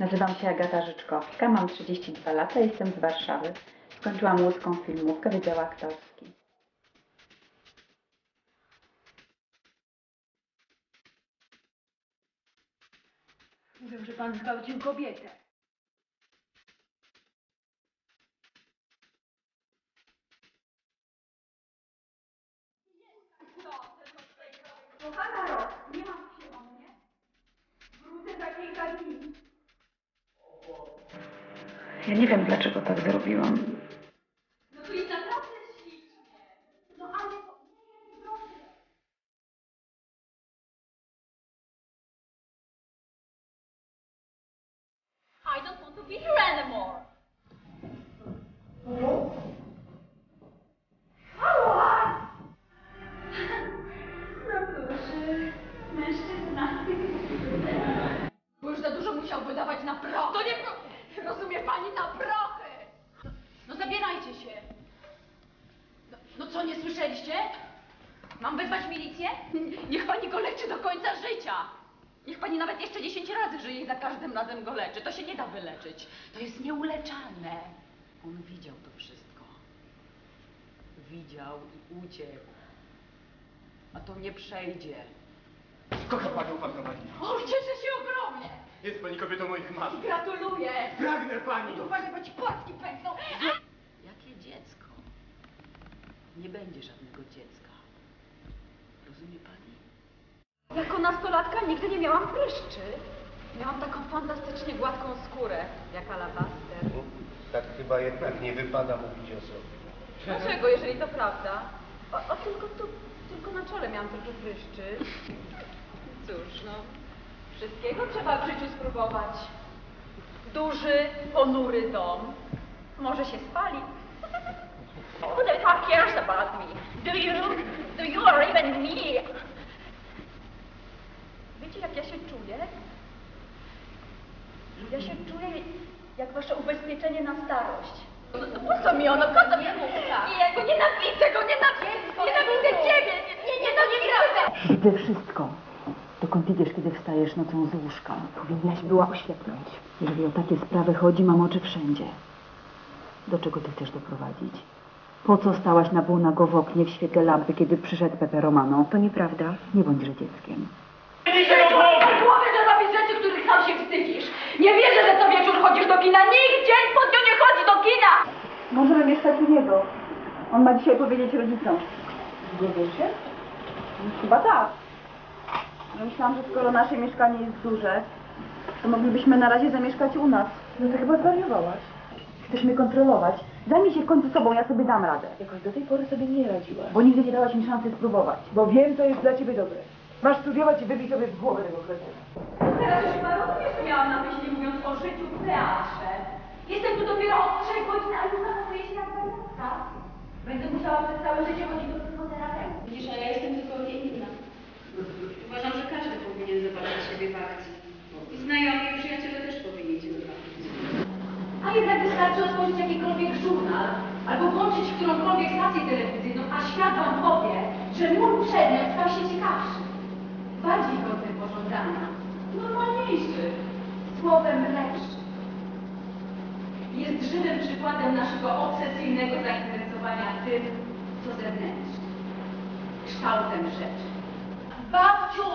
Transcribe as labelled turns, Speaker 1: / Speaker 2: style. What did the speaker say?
Speaker 1: Nazywam się Agata Życzkowska, mam 32 lata, jestem z Warszawy. Skończyłam łódzką filmówkę, Wydział Aktorski.
Speaker 2: Mówią, że pan zgwałcił kobietę. Kochana Ros, nie martw się o mnie. Wrócę za kilka dni.
Speaker 1: Ja nie wiem, dlaczego tak zrobiłam.
Speaker 2: No to jest naprawdę ślicznie. No ale to... Nie, proszę. To be here anymore. Bo już za dużo musiał wydawać na prochy. To nie... pro- Rozumie pani, na prochy! No, no zabierajcie się. No, no co, nie słyszeliście? Mam wezwać milicję? Niech pani go leczy do końca życia. Niech pani nawet jeszcze 10 razy i za każdym razem go leczy. To się nie da wyleczyć. To jest nieuleczalne.
Speaker 3: On widział to wszystko. Widział i uciekł. A to nie przejdzie.
Speaker 4: Kocha panią pan prowadzi.
Speaker 2: O, cieszę się ogromnie.
Speaker 4: Jest pani kobietą moich marzeń.
Speaker 2: Gratuluję.
Speaker 4: Pragnę pani!
Speaker 2: Uważaj, bo ci płatki pękną.
Speaker 3: Jakie dziecko? Nie będzie żadnego dziecka. Rozumie pani?
Speaker 2: Jako nastolatka nigdy nie miałam pryszczy. Miałam taką fantastycznie gładką skórę, jak alabaster.
Speaker 5: Tak chyba jednak nie wypada mówić o sobie.
Speaker 2: Dlaczego, jeżeli to prawda? O, o tylko tu, tylko na czole miałam trochę pryszczy. Cóż, no, wszystkiego trzeba w życiu spróbować. Duży, ponury dom. Może się spali. Who the fuck cares about me? Do you? Do you or even me? Wiecie, jak ja się czuję? Ja się czuję jak wasze ubezpieczenie na starość. No, no po co mi ono? Po co mi? Nie, ja go nienawidzę, go nienawidzę! Nienawidzę ciebie! Nie, nie, nie, to nieprawda!
Speaker 1: Widzę wszystko. Dokąd idziesz, kiedy wstajesz nocą z łóżka? Powinnaś była oślepnąć. Jeżeli o takie sprawy chodzi, mam oczy wszędzie. Do czego ty chcesz doprowadzić? Po co stałaś na półnago w oknie w świetle lampy, kiedy przyszedł Pepe Romano? To nieprawda. Nie bądźże dzieckiem.
Speaker 2: Do głowy, Nie wierzę, że co wieczór chodzisz do kina! Nikt dzień po dniu nie chodzi do kina!
Speaker 1: Możemy mieszkać u niego. On ma dzisiaj powiedzieć rodzicom. Zgodzą się? Chyba tak. Myślałam, że skoro nasze mieszkanie jest duże, to moglibyśmy na razie zamieszkać u nas. No to chyba zwariowałaś. Chcesz mnie kontrolować? Zajmij się w końcu sobą, ja sobie dam radę.
Speaker 6: Jakoś do tej pory sobie nie radziłaś.
Speaker 1: Bo nigdy nie dałaś mi szansy spróbować.
Speaker 6: Bo wiem, co jest dla ciebie dobre. Masz studiować i wybij sobie w głowę tego kretyna.
Speaker 2: Teraz już chyba rozumiesz, co miałam na myśli, mówiąc o życiu w teatrze. Jestem tu dopiero od trzech godzin, a już zachowuję się jak wariatka. Będę musiała przez całe życie chodzić do psychoterapeuty.
Speaker 7: Widzisz, a ja jestem zupełnie inna. Uważam, że każdy powinien zobaczyć siebie w akcji. I znajomi i przyjaciele też powinni cię zobaczyć.
Speaker 2: A jednak wystarczy otworzyć jakikolwiek żurnal albo włączyć którąkolwiek stację telewizyjną, a świat wam powie, że mój przedmiot stał się ciekawszy, bardziej słowem lepszy. Jest żywym przykładem naszego obsesyjnego zainteresowania tym, co zewnętrzne, kształtem rzeczy. Babciu,